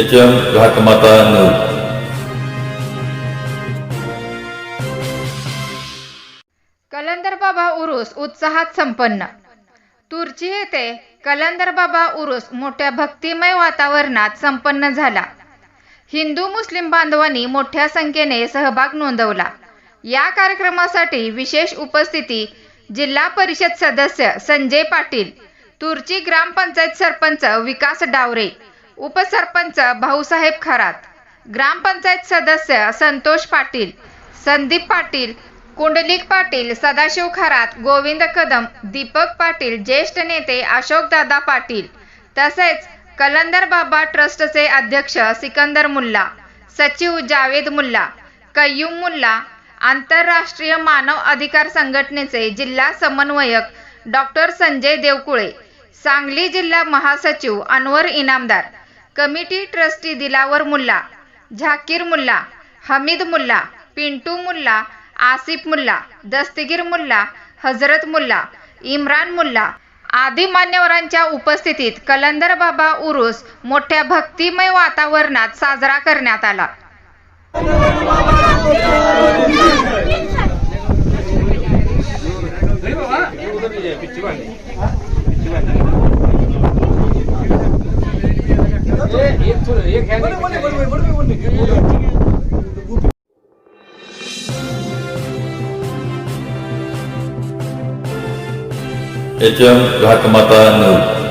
H M Ghatmata news Kalandar Baba Urus उत्साहात संपन्न. तुर्ची येथे कलंदर बाबा उरुस मोठ्या भक्तिमय वातावरणात संपन्न झाला. हिंदू मुस्लिम बांधवांनी मोठ्या संख्येने सहभाग नोंदवला. या कार्यक्रमासाठी विशेष उपस्थिती जिल्हा परिषद सदस्य संजय पाटील तुर्ची ग्रामपंचायत सरपंच विकास डावरे उपसरपंच भाऊसाहेब खरात ग्रामपंचायत सदस्य संतोष पाटील संदीप पाटील कुंडलिक पाटील सदाशिव खरात गोविंद कदम दीपक पाटील ज्येष्ठ नेते अशोकदादा पाटील तसेच कलंदर बाबा ट्रस्टचे अध्यक्ष सिकंदर मुल्ला सचिव जावेद मुल्ला कय्यूम मुल्ला आंतरराष्ट्रीय मानव अधिकार संघटनेचे जिल्हा समन्वयक डॉक्टर संजय देवकुळे सांगली जिल्हा महासचिव अनवर इनामदार कमिटी ट्रस्टी दिलावर मुल्ला झाकीर मुल्ला हमीद मुल्ला पिंटू मुल्ला आसिफ मुल्ला दस्तगीर मुल्ला हजरत मुल्ला इम्रान मुल्ला आदी मान्यवरांच्या उपस्थितीत कलंदर बाबा उरुस मोठ्या भक्तिमय वातावरणात साजरा करण्यात आला. H M Ghatmata news.